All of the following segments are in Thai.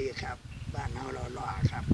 ดีครับ บ้านเฮาเรารอครับ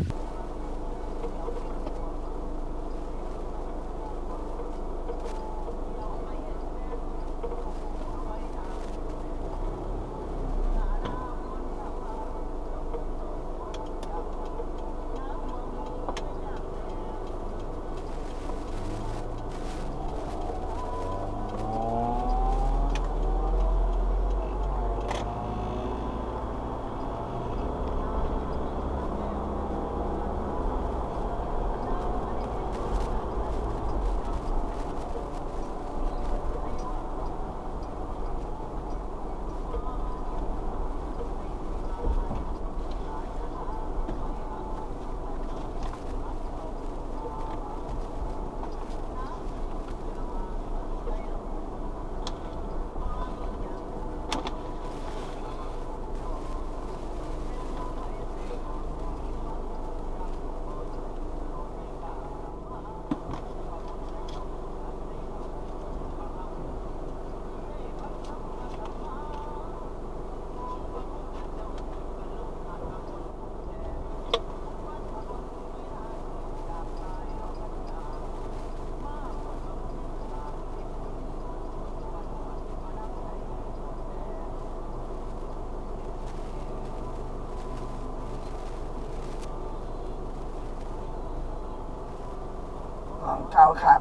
เขาครับ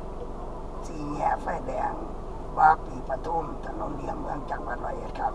สี่แยกไฟแดงว่าปีปทุมถนนเลียงเมืองจังหวัดร้อยเอ็ดครับ